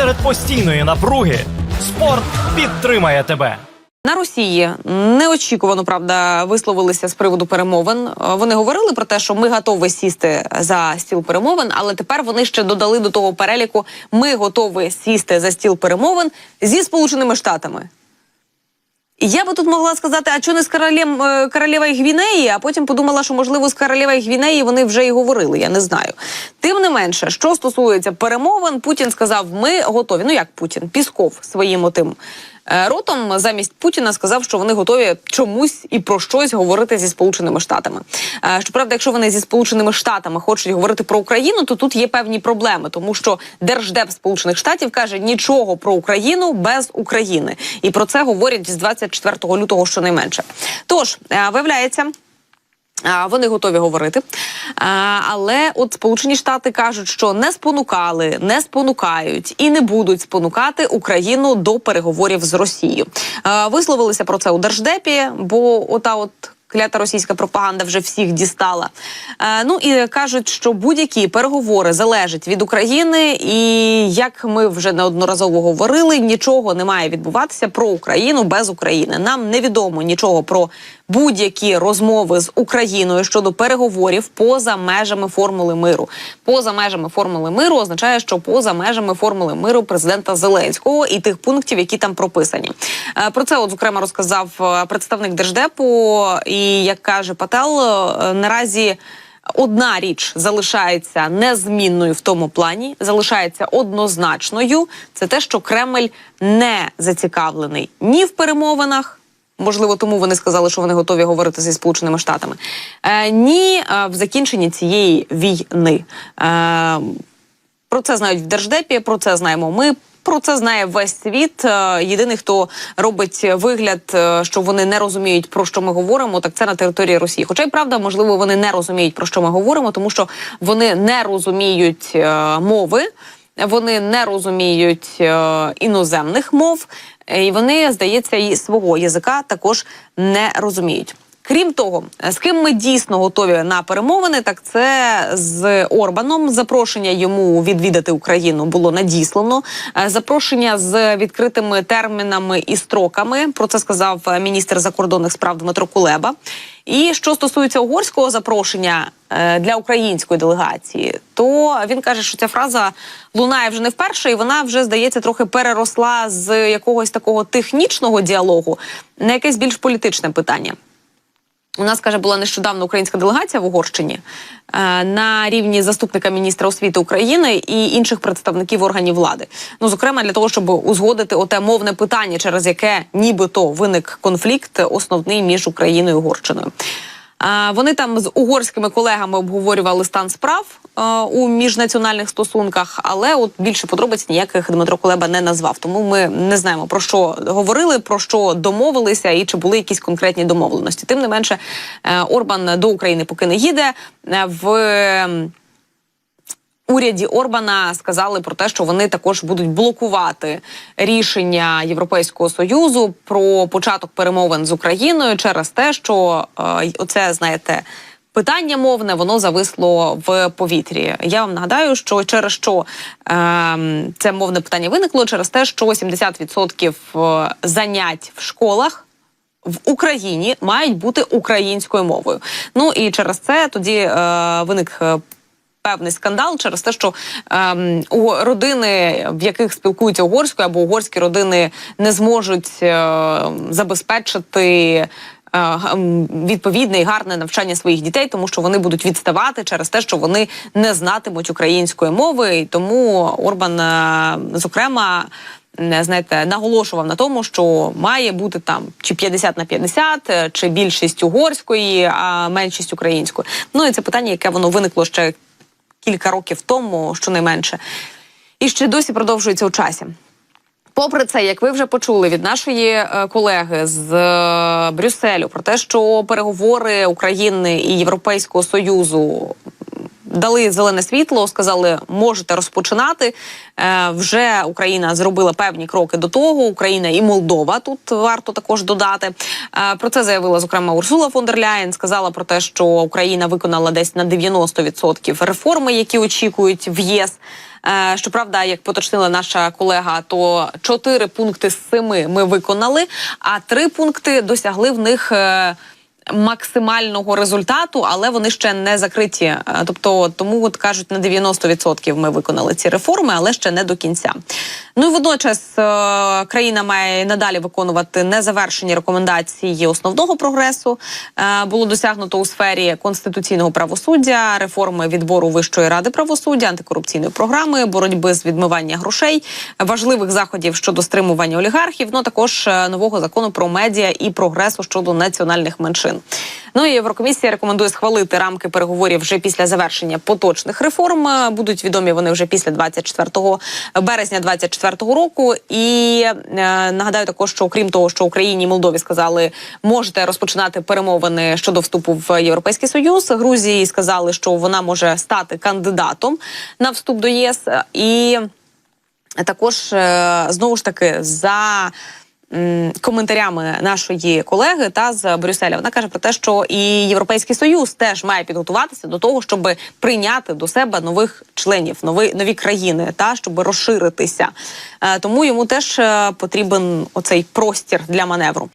Серед постійної напруги спорт підтримає тебе. На Росії неочікувано правда висловилися з приводу перемовин. Вони говорили про те, що ми готові сісти за стіл перемовин, але тепер вони ще додали до того переліку: ми готові сісти за стіл перемовин зі Сполученими Штатами. Я би тут могла сказати, а чого не з королем е, королевою Гвінеї, а потім подумала, що можливо з королевою Гвінеї вони вже і говорили. Я не знаю. Тим не менше, що стосується перемовин, Путін сказав: ми готові. Ну як Путін, Пісков своїм отим ротом замість Путіна сказав, що вони готові чомусь і про щось говорити зі Сполученими Штатами. Е, Щоправда, якщо вони зі Сполученими Штатами хочуть говорити про Україну, то тут є певні проблеми, тому що Держдеп Сполучених Штатів каже нічого про Україну без України, і про це говорять з 24 лютого щонайменше. Тож е, виявляється. Вони готові говорити, але от Сполучені Штати кажуть, що не спонукали, не спонукають і не будуть спонукати Україну до переговорів з Росією. Висловилися про це у держдепі, бо ота от. Клята російська пропаганда вже всіх дістала. Е, ну і кажуть, що будь-які переговори залежать від України, і як ми вже неодноразово говорили, нічого не має відбуватися про Україну без України. Нам невідомо нічого про будь-які розмови з Україною щодо переговорів поза межами формули миру. Поза межами формули миру означає, що поза межами формули миру президента Зеленського і тих пунктів, які там прописані. Е, Про це, от зокрема, розказав е, представник держдепу. І як каже Пател, е, наразі. Одна річ залишається незмінною в тому плані, залишається однозначною. Це те, що Кремль не зацікавлений ні в перемовинах. Можливо, тому вони сказали, що вони готові говорити зі сполученими штатами. Е, ні, е, в закінченні цієї війни. Е, про це знають в держдепі. Про це знаємо ми. Про це знає весь світ. Е, Єдиний, хто робить вигляд, е, що вони не розуміють про що ми говоримо, так це на території Росії. Хоча й правда, можливо, вони не розуміють про що ми говоримо, тому що вони не розуміють мови, вони не розуміють е, іноземних мов, і вони, здається, і свого язика також не розуміють. Крім того, з ким ми дійсно готові на перемовини, так це з Орбаном. Запрошення йому відвідати Україну було надіслано. Е, Запрошення з відкритими термінами і строками. Про це сказав е, міністр закордонних справ Дмитро Кулеба. І що стосується угорського запрошення е, для української делегації, то він каже, що ця фраза лунає вже не вперше, і вона вже здається трохи переросла з якогось такого технічного діалогу на якесь більш політичне питання. У нас каже, була нещодавно українська делегація в Угорщині е, на рівні заступника міністра освіти України і інших представників органів влади. Ну, зокрема, для того, щоб узгодити оте мовне питання, через яке нібито виник конфлікт основний між Україною і Угорщиною. Е, Вони там з угорськими колегами обговорювали стан справ у міжнаціональних стосунках, але от більше подробиць ніяких Дмитро Кулеба не назвав. Тому ми не знаємо про що говорили, про що домовилися і чи були якісь конкретні домовленості. Тим не менше, е, Орбан до України поки не їде Е, в. ем, Уряді Орбана сказали про те, що вони також будуть блокувати рішення Європейського союзу про початок перемовин з Україною через те, що е, оце знаєте. Питання мовне воно зависло в повітрі. Я вам нагадаю, що через що е, це мовне питання виникло через те, що 70% занять в школах в Україні мають бути українською мовою. Ну і через це тоді е, виник. е, Певний скандал через те, що ем, у родини, в яких спілкуються угорською, або угорські родини не зможуть е, забезпечити е, відповідне і гарне навчання своїх дітей, тому що вони будуть відставати через те, що вони не знатимуть української мови. І тому Орбан, е, зокрема. не, Знаєте, наголошував на тому, що має бути там чи 50 на 50, е, чи більшість угорської, а меншість української. Ну і це питання, яке воно виникло ще кілька років тому, щонайменше, і ще досі продовжується у часі. Попри це, як ви вже почули від нашої е, колеги з е, Брюсселю про те, що переговори України і Європейського союзу дали зелене світло, сказали, можете розпочинати. Е, вже Україна зробила певні кроки до того. Україна і Молдова тут варто також додати. Е, про це заявила зокрема Урсула фон дер Ляєн. Сказала про те, що Україна виконала десь на 90% реформи, які очікують в ЄС. Е, Щоправда, як поточнила наша колега, то чотири пункти з семи ми виконали, а три пункти досягли в них. Максимального результату, але вони ще не закриті. Е, Тобто, тому от кажуть, на 90% ми виконали ці реформи, але ще не до кінця. Ну і водночас е, країна має надалі виконувати незавершені рекомендації основного прогресу. Е, Було досягнуто у сфері конституційного правосуддя, реформи відбору Вищої ради правосуддя, антикорупційної програми, боротьби з відмивання грошей, важливих заходів щодо стримування олігархів. Ну також нового закону про медіа і прогресу щодо національних меншин. Ну і Єврокомісія рекомендує схвалити рамки переговорів вже після завершення поточних реформ. Е, Будуть відомі вони вже після 24 березня 24 року. І е, нагадаю також, що окрім того, що Україні і Молдові сказали, можете розпочинати перемовини щодо вступу в Європейський Союз. Грузії сказали, що вона може стати кандидатом на вступ до ЄС. І також е, знову ж таки за. Коментарями нашої колеги та з Брюсселя вона каже про те, що і Європейський Союз теж має підготуватися до того, щоб прийняти до себе нових членів, нові нові країни, та щоб розширитися. Е, Тому йому теж е, потрібен оцей простір для маневру.